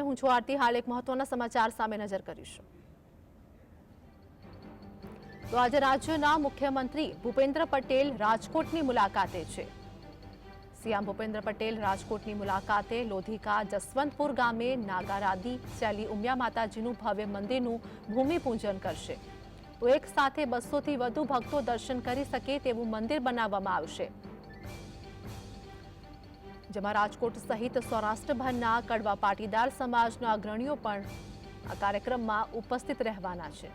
હું છું આરતી. હાલ એક મહત્વના સમાચાર સામે નજર કરીશું. તો આજે રાજ્યના મુખ્યમંત્રી ભૂપેન્દ્ર પટેલ રાજકોટની મુલાકાતે છે. સીએમ ભૂપેન્દ્ર પટેલ રાજકોટની મુલાકાતે લોધિકા જસવંતપુર ગામે નાગારાદી શૈલી ઉમિયા માતાજીનું ભવ્ય મંદિરનું ભૂમિપૂજન કરશે. તો એક સાથે બસોથી વધુ ભક્તો દર્શન કરી શકે તેવું મંદિર બનાવવામાં આવશે. જેમાં રાજકોટ સહિત સૌરાષ્ટ્રભરના કડવા પાટીદાર સમાજના અગ્રણીઓ પણ આ કાર્યક્રમમાં ઉપસ્થિત રહેવાના છે.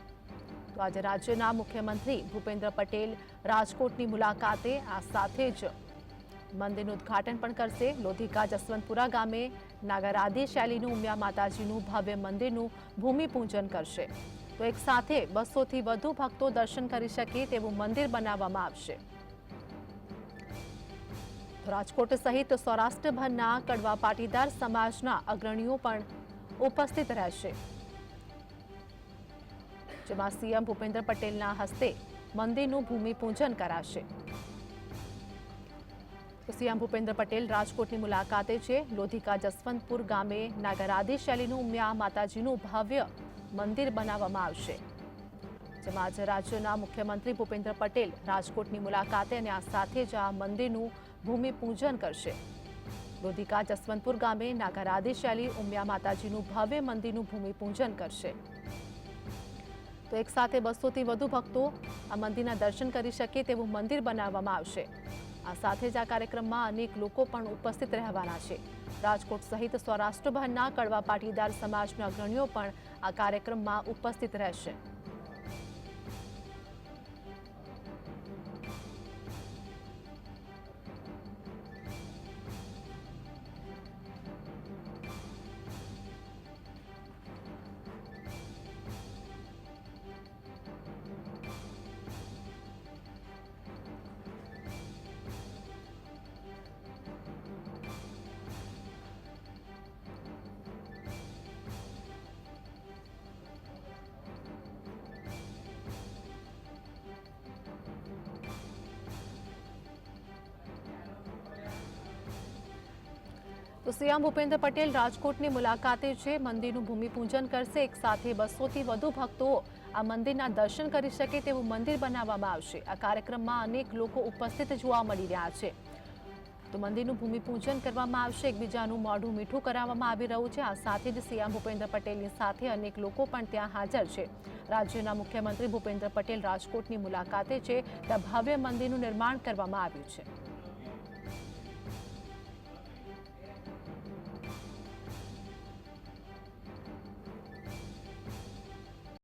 તો આજે રાજ્યના મુખ્યમંત્રી ભૂપેન્દ્ર પટેલ રાજકોટની મુલાકાતે આ સાથે જ મંદિરનું ઉદ્ઘાટન પણ કરશે. લોધિકા જસવંતપુરા ગામે નાગરાદી શૈલીનું ઉમિયા માતાજીનું ભવ્ય મંદિરનું ભૂમિપૂજન કરશે. તો એક સાથે બસોથી વધુ ભક્તો દર્શન કરી શકે તેવું મંદિર બનાવવામાં આવશે. રાજકોટ સહિત સૌરાષ્ટ્રભરના કડવા પાટીદાર સમાજના અગ્રણીઓ પણ ઉપસ્થિત રહેશે. જેમાં સીએમ ભૂપેન્દ્ર પટેલના હસ્તે મંદિરનું ભૂમિપૂજન કરાશે. સીએમ ભૂપેન્દ્ર પટેલ રાજકોટની મુલાકાતે છે. લોધિકા જસવંતપુર ગામે નાગરાદી શૈલીનું ઉમિયા માતાજીનું ભવ્ય મંદિર બનાવવામાં આવશે. જેમાં આજે રાજ્યના મુખ્યમંત્રી ભૂપેન્દ્ર પટેલ રાજકોટની મુલાકાતે અને આ સાથે જ આ મંદિરનું ભૂમિપૂજન કરશે. લોધિકા જસવંતપુર ગામે નાગરાદી શૈલી ઉમિયા માતાજીનું ભવ્ય મંદિરનું ભૂમિપૂજન કરશે. તો એક સાથે બસોથી વધુ ભક્તો આ મંદિરના દર્શન કરી શકે તેવું મંદિર બનાવવામાં આવશે. આ સાથે જ આ કાર્યક્રમમાં અનેક લોકો પણ ઉપસ્થિત રહેવાના છે. રાજકોટ સહિત સૌરાષ્ટ્રભરના કડવા પાટીદાર સમાજના અગ્રણીઓ પણ આ કાર્યક્રમમાં ઉપસ્થિત રહેશે. તો સીએમ ભૂપેન્દ્ર પટેલ રાજકોટની મુલાકાતે છે. મંદિરનું ભૂમિપૂજન કરશે. એક સાથે બસોથી વધુ ભક્તો આ મંદિરના દર્શન કરી શકે તેવું મંદિર બનાવવામાં આવશે. આ કાર્યક્રમમાં અનેક લોકો ઉપસ્થિત જોવા મળી રહ્યા છે. તો મંદિરનું ભૂમિપૂજન કરવામાં આવશે. એકબીજાનું મોઢું મીઠું કરાવવામાં આવી રહ્યું છે. આ સાથે જ સીએમ ભૂપેન્દ્ર પટેલની સાથે અનેક લોકો પણ ત્યાં હાજર છે. રાજ્યના મુખ્યમંત્રી ભૂપેન્દ્ર પટેલ રાજકોટની મુલાકાતે છે. ત્યાં ભવ્ય મંદિરનું નિર્માણ કરવામાં આવ્યું છે.